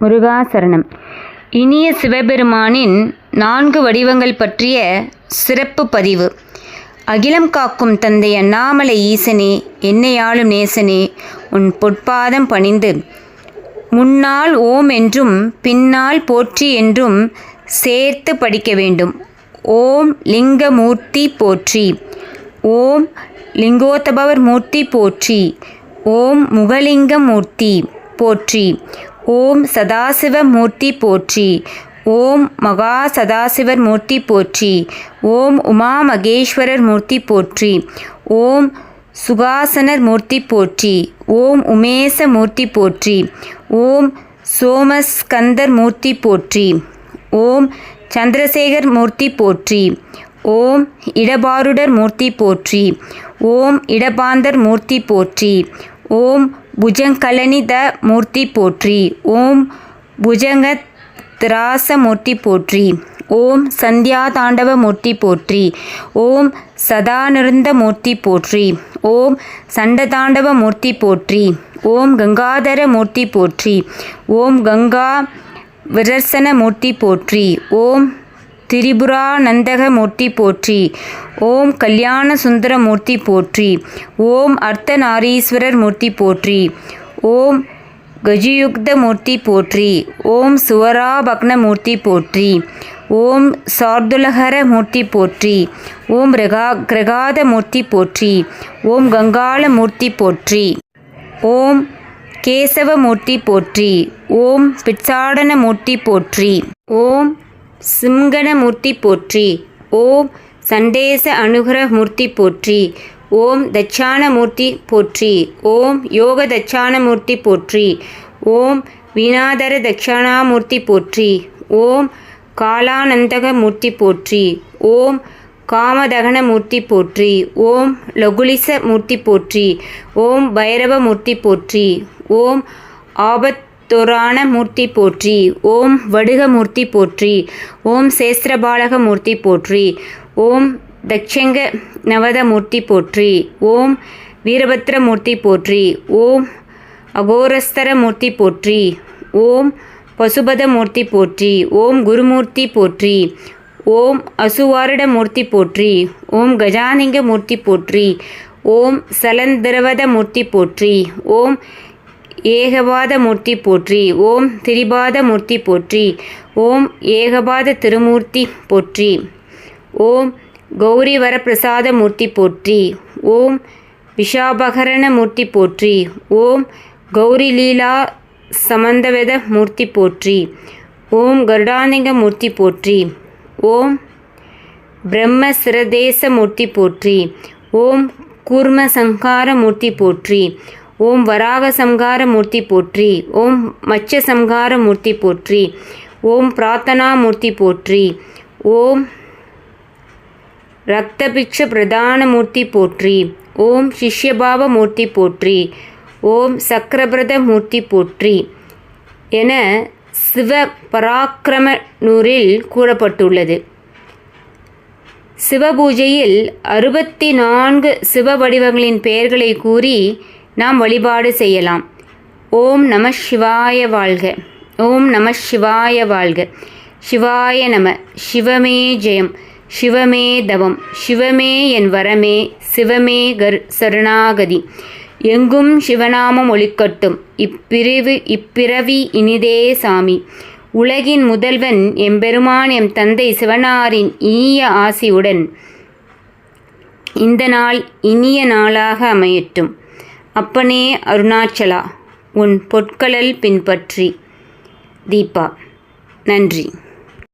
முருகாசரணம். இனிய சிவபெருமானின் நான்கு வடிவங்கள் பற்றிய சிறப்பு பதிவு. அகிலம் காக்கும் தந்தை அண்ணாமலை ஈசனே என்னையாளும் நேசனே உன் பொற்பாதம் பணிந்து. முன்னால் ஓம் என்றும் பின்னால் போற்றி என்றும் சேர்த்து படிக்க வேண்டும். ஓம் லிங்கமூர்த்தி போற்றி. ஓம் லிங்கோத்தபவர் மூர்த்தி போற்றி. ஓம் முகலிங்க மூர்த்தி போற்றி. ஓம் சதாசிவ மூர்த்தி போற்றி. ஓம் மகா சதாசிவர் மூர்த்தி போற்றி. ஓம் உமா மகேஸ்வரர் மூர்த்தி போற்றி. ஓம் சுகாசனர் மூர்த்தி போற்றி. ஓம் உமேச மூர்த்தி போற்றி. ஓம் சோமஸ்கந்தர் மூர்த்தி போற்றி. ஓம் சந்திரசேகர் மூர்த்தி போற்றி. ஓம் இடபாருடர் மூர்த்தி போற்றி. ஓம் இடபாந்தர் மூர்த்தி போற்றி. ஓம் புஜங்கலனித மூர்த்தி போற்றி. ஓம் புஜங்க திராசமூர்த்தி போற்றி. ஓம் சந்தியாதாண்டவ மூர்த்தி போற்றி. ஓம் சதானிருந்த மூர்த்தி போற்றி. ஓம் சண்டதாண்டவ மூர்த்தி போற்றி. ஓம் கங்காதர மூர்த்தி போற்றி. ஓம் கங்கா விரசன மூர்த்தி போற்றி. ஓம் திரிபுரானந்தக மூர்த்தி போற்றி ஓம் கல்யாண சுந்தரமூர்த்தி போற்றி ஓம் அர்த்தநாரீஸ்வரர் மூர்த்தி போற்றி ஓம் கஜயுக்தமூர்த்தி போற்றி ஓம் சுவராபக்னமூர்த்தி போற்றி ஓம் சார்துலகர மூர்த்தி போற்றி ஓம் கிரகா கிரகாத மூர்த்தி போற்றி ஓம் கங்காள மூர்த்தி போற்றி ஓம் கேசவமூர்த்தி போற்றி ஓம் பிட்சாடன மூர்த்தி போற்றி ஓம் சிம்கணமூர்த்தி போற்றி. ஓம் சண்டேச அனுகிர மூர்த்தி போற்றி. ஓம் தட்சாணமூர்த்தி போற்றி. ஓம் யோக தட்சாணமூர்த்தி போற்றி. ஓம் வினாதர தட்சாணாமூர்த்தி போற்றி. ஓம் காலானந்தக மூர்த்தி போற்றி. ஓம் காமதகன மூர்த்தி போற்றி. ஓம் லகுலிச மூர்த்தி போற்றி. ஓம் பைரவ மூர்த்தி போற்றி. ஓம் ஆபத் ஆபத்தொரான மூர்த்தி போற்றி ஓம் வடுகமூர்த்தி போற்றி ஓம் சேஸ்திரபாலக மூர்த்தி போற்றி ஓம் தட்சங்க நவத மூர்த்தி போற்றி ஓம் வீரபத்ர மூர்த்தி போற்றி ஓம் அகோரஸ்தர மூர்த்தி போற்றி ஓம் பசுபத மூர்த்தி போற்றி ஓம் குருமூர்த்தி போற்றி ஓம் அசுவாரிட மூர்த்தி போற்றி ஓம் கஜானிங்க மூர்த்தி போற்றி ஓம் சலந்திரவத மூர்த்தி போற்றி ஓம் ஏகபாத மூர்த்தி போற்றி. ஓம் திரிபாத மூர்த்தி போற்றி. ஓம் ஏகபாத திருமூர்த்தி போற்றி. ஓம் கௌரி வரப்பிரசாத மூர்த்தி போற்றி. ஓம் விஷாபகரண மூர்த்தி போற்றி. ஓம் கௌரி லீலா சமந்தவத மூர்த்தி போற்றி. ஓம் கருடானிங்க மூர்த்தி போற்றி. ஓம் பிரம்ம சிரதேச மூர்த்தி போற்றி. ஓம் கூர்ம சங்கார மூர்த்தி போற்றி. ஓம் வராக சம்கார மூர்த்தி போற்றி. ஓம் மச்ச சம்கார மூர்த்தி போற்றி. ஓம் பிரார்த்தனா மூர்த்தி போற்றி. ஓம் ரத்தபிட்ச பிரதான மூர்த்தி போற்றி. ஓம் சிஷ்யபாவ மூர்த்தி போற்றி. ஓம் சக்கரபிரத மூர்த்தி போற்றி என சிவ பராக்கிரம நூறில் கூறப்பட்டுள்ளது. சிவபூஜையில் அறுபத்தி நான்கு சிவ வடிவங்களின் பெயர்களை கூறி நாம் வழிபாடு செய்யலாம். ஓம் நம சிவாய வாழ்க. ஓம் நம சிவாய வாழ்க. சிவாய நம. சிவமே ஜெயம். சிவமே தவம். சிவமே என் வரமே. சிவமே கர் சரணாகதி. எங்கும் சிவநாமம் ஒளிக்கட்டும் இப்பிரிவு இப்பிறவி இனிதே சாமி. உலகின் முதல்வன் எம்பெருமான் எம் தந்தை சிவனாரின் ஈய ஆசியுடன் இந்த நாள் இனிய நாளாக அமையட்டும். அப்பனே அருணாச்சலா உன் பொற்களல் பின்பற்றி. தீபா நன்றி.